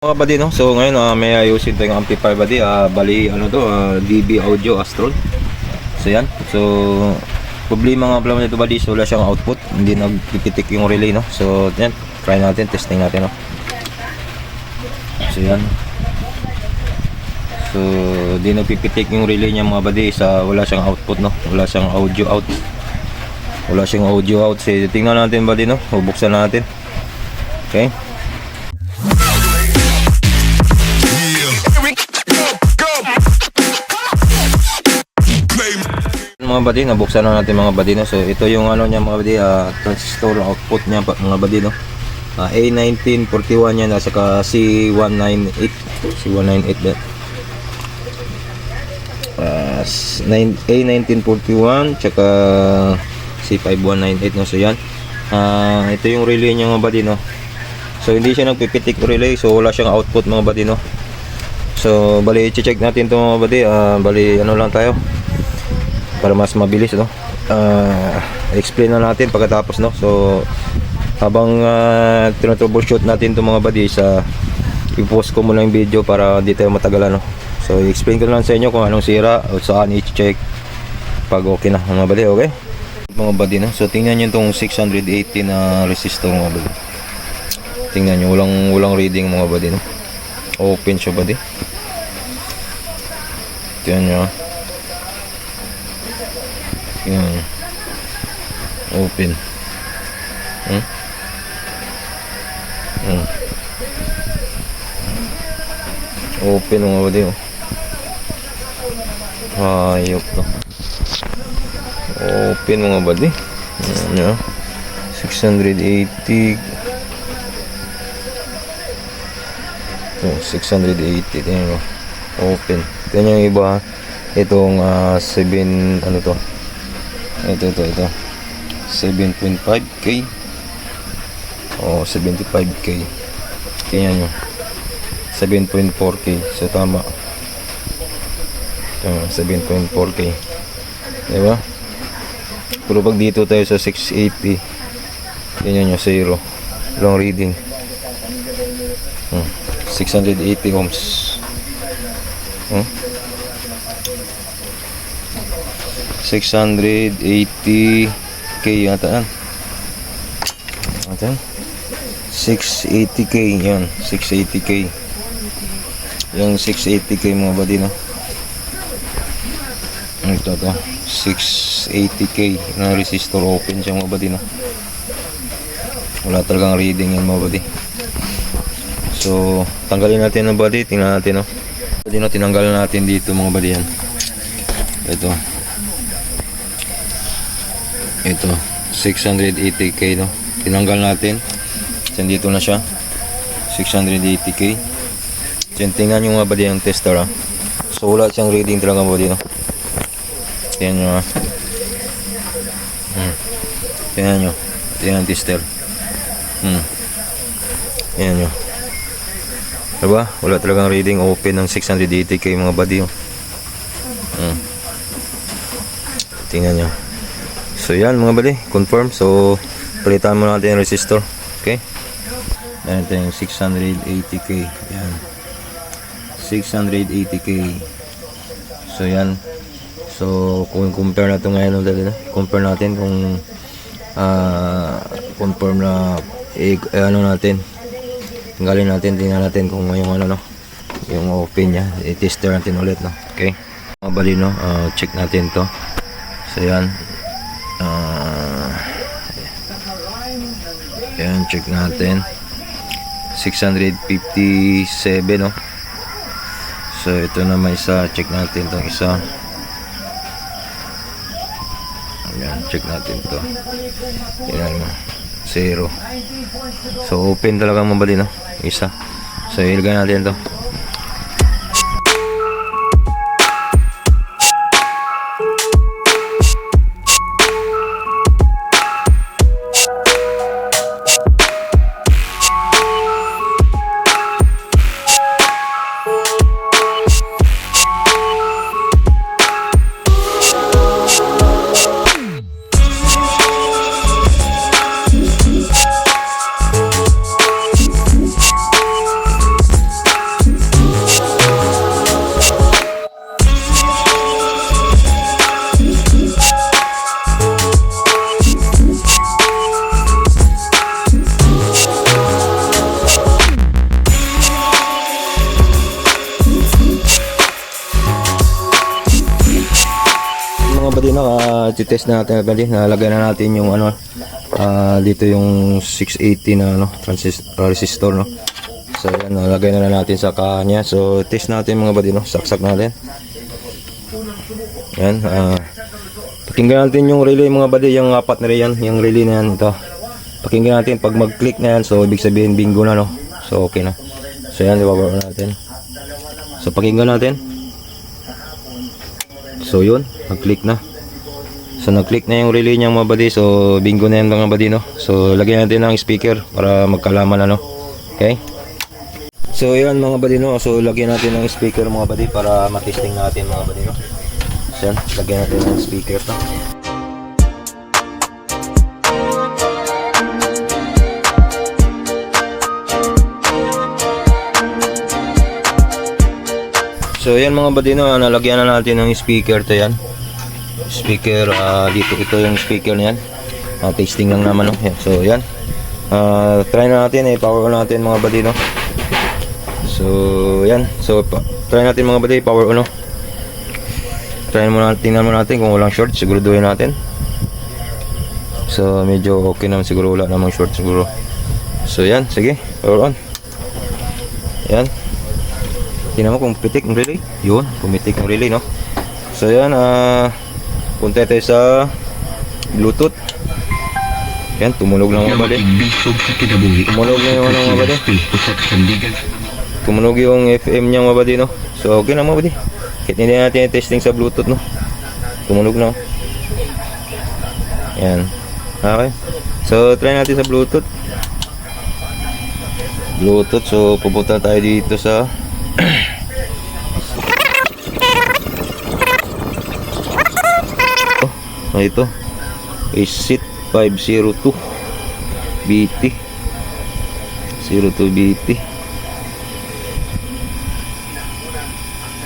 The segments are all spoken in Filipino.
Mga buddy, no? So ngayon ah, may ayusin tayong amplifier buddy. Ah, bali ano to, ah, DB Audio Astral. So yan. So problema nga pala nito buddy, so wala siyang output. Hindi nagpipitik yung relay, no? So yan, try natin, testing natin, no? So yan. So di nagpipitik yung relay niya mga buddy sa wala siyang output, no? Wala siyang audio out. Wala siyang audio out. So tingnan natin buddy, no? Bubuksan natin. Okay? Mga buddy, nabuksan na natin mga buddy no. So ito yung ano niya mga buddy, ah, transistor output niya mga buddy no. Ah, A1941 yan at saka C198 C198 din. Ah, s- nine- A1941 tsaka C5198 no. So yan. Ah, ito yung relay niya mga buddy no. So hindi siya nagpipitik relay so wala siyang output mga buddy no. So bali i-check natin to mga buddy. Ah, bali ano lang tayo para mas mabilis no? Ah, explain na natin pagkatapos no? So habang uh, tinotroubleshoot natin itong mga body sa i-post ko muna yung video para di tayo matagalan no? So i-explain ko lang sa inyo kung anong sira o saan i-check pag okay na mga body okay? Mga body no? So tingnan nyo itong 680 na resistor mga body. Tingnan nyo walang walang reading mga body no? Open siya body. Tingnan nyo ah. Yan. Open. Hmm? Hmm. Open mga buddy oh. Hayop to. Open mga buddy. Yan nyo. 680. Oh, 680. Tingnan. Open. Tingnan yung iba. Itong ah, 7 ano to ito ito ito. 7.5k o 75k kaya nyo. 7.4k so tama. Ito 7.4k diba? Pero pag dito tayo sa 680 yan nyo 0 long reading. Hmm. 680 ohms. Hmm. 680k yata yan. Ito yan. 680k yan. 680k. Yung 680k mga buddy no. Ito to. 680k na resistor open siya mga buddy no. Wala talagang reading yan mga buddy. So, tanggalin natin ang body. Tingnan natin no. Buddy no, tinanggal natin dito mga buddy yan. Ito ito 680k no? Tinanggal natin. Then dito na siya. 680k Then tingnan nyo nga ba yung tester ha so wala siyang reading talaga ba no? Tingnan nyo ha hmm. tingnan nyo. Tingnan tester. Hmm. tingnan nyo. Diba? Wala talagang reading. Open ng 680k mga buddy oh. hmm. tingnan nyo So yan mga bali, confirm. So palitan mo natin yung resistor. Okay? Yan ito yung 680k. Yan. 680k. So yan. So kung compare na ito ngayon na. Compare natin kung ah confirm na eh, ano natin. Tanggalin natin, tingnan natin kung yung ano no. Yung open niya. I-tester natin ulit no. Okay? Mga bali no, ah, check natin to. So yan. Ah, yan, check natin. 657, no? So, ito na may isa. Check natin itong isa. Ayan, check natin to Yan. Zero. So, open talaga mabali, no? Isa. So, ilagay natin to uh, test na natin buddy. Nalagay na natin yung ano, ah, dito yung 680 na ano, transistor resistor no. So yan, nalagay na, na natin sa kanya. So test natin mga buddy no, saksak natin. Yan, ah pakinggan natin yung relay mga buddy, yung apat na yan, yung relay na yan ito. Pakinggan natin pag mag-click na yan, so ibig sabihin bingo na no. So okay na. So yan, ibababa natin. So pakinggan natin. So yun, nag-click na. So nag-click na yung relay niya mga buddy. So bingo na yan mga buddy no. So lagyan natin ng speaker para magkalaman ano. Okay? So yan mga buddy no. So lagyan natin ng speaker mga buddy para matesting natin mga buddy no. So yan, lagyan natin ng speaker to. So yan mga buddy no, nalagyan na natin ng speaker to yan. Speaker ah, dito ito yung speaker niyan. Ah, tasting lang naman no. Yan. So yan. Ah, try na natin eh power on natin mga buddy no. So yan. So try natin mga buddy power on no. Try natin, tingnan mo natin kung walang short, siguraduhin natin. So medyo okay naman siguro wala namang short siguro. So yan, sige, power on. Yan. Tingnan mo kung pitik ang relay. Yun, pumitik ang relay, no? So, yan, ah, punta tayo sa Bluetooth. Yan, tumunog lang mga bali. Tumunog na yung ano mga bali. Tumunog yung FM niya mga bali, no? So, okay na mga bali. Kahit hindi natin testing sa Bluetooth, no? Tumunog na. Yan. Okay. So, try natin sa Bluetooth. Bluetooth. So, pupunta tayo dito sa ano ito? Asit 502 BT 02 BT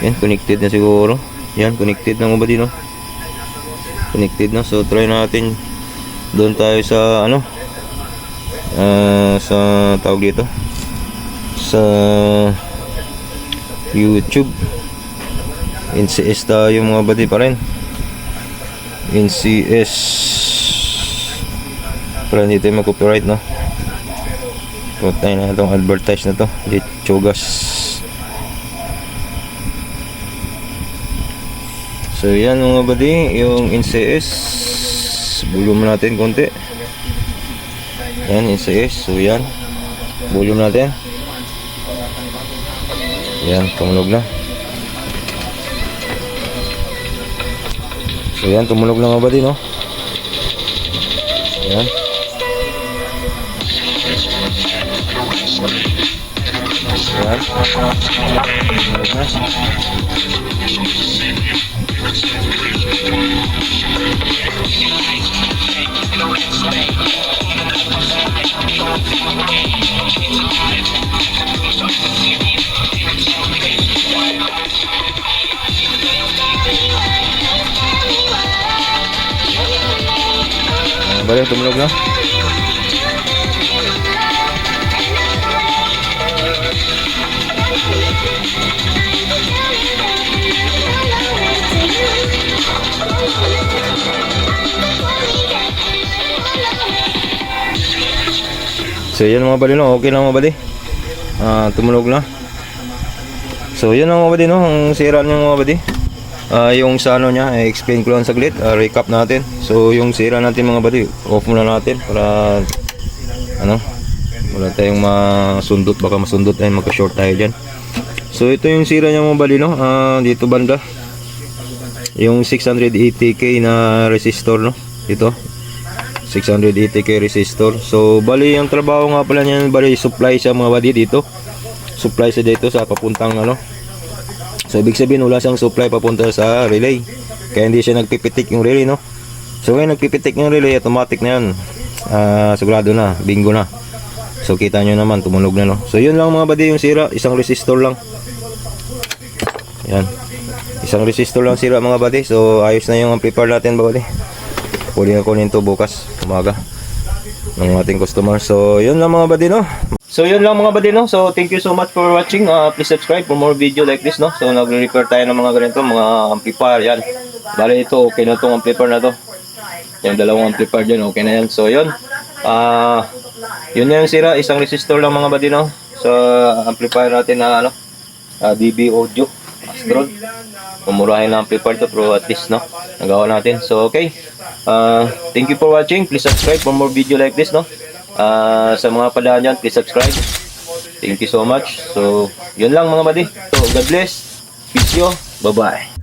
Yan, connected na siguro. Yan, connected na ba din, no? Connected na. So, try natin. Doon tayo sa, ano? ah, sa, tawag dito. Sa YouTube. NCS tayo mga badi pa rin. NCS. Para hindi tayo mag-copyright, no? Putay na itong advertise na to. Lechogas. So yan mga badi, yung NCS. Volume natin konti. Yan, NCS. So yan. Volume natin. Yan, tumunog na. So yan, tumunog na mga badi, no? Yan. Yan. Tumunog na. Ba yun? Tumunog na? So yan mga bali no, okay lang mga bali. Ah, tumunog na. So yun ang mga bali no, ang sira niya mga bali. Ah, yung sa ano niya, eh, explain ko lang saglit, ah, recap natin. So yung sira natin mga bali, off muna natin para ano, wala tayong masundot, baka masundot tayo, magka-short tayo diyan. So ito yung sira niya mga bali no, ah, dito banda. Yung 680k na resistor no, ito. 680k resistor. So, bali yung trabaho nga pala niyan, bali supply siya mga badi dito. Supply siya dito sa papuntang ano. So, ibig sabihin wala siyang supply papunta sa relay. Kaya hindi siya nagpipitik yung relay, no? So, ngayon nagpipitik yung relay, automatic na yan. Ah, sigurado na, bingo na. So, kita nyo naman, tumunog na, no? So, yun lang mga badi yung sira. Isang resistor lang. Yan. Isang resistor lang sira mga badi. So, ayos na yung amplifier natin, bali. Pwede na kunin to bukas, umaga. ng ating customer. So, yun lang mga buddy, no? So, yun lang mga buddy, no? So, thank you so much for watching. Uh, please subscribe for more video like this, no? So, nagre-repair tayo ng mga ganito, mga amplifier, yan. Bale, ito, okay na itong amplifier na to. Yung dalawang amplifier dyan, okay na yan. So, yun. Ah, yun na yung sira. Isang resistor lang mga buddy, no? Sa amplifier natin na, ano, ah, DB Audio, Astron. Pumurahin na amplifier to, pero at least, no? Nagawa natin. So, okay. Ah, thank you for watching. Please subscribe for more video like this, no? Ah, sa mga padaan dyan, please subscribe. Thank you so much. So, yun lang mga buddy. So, God bless. Peace yo. Bye-bye.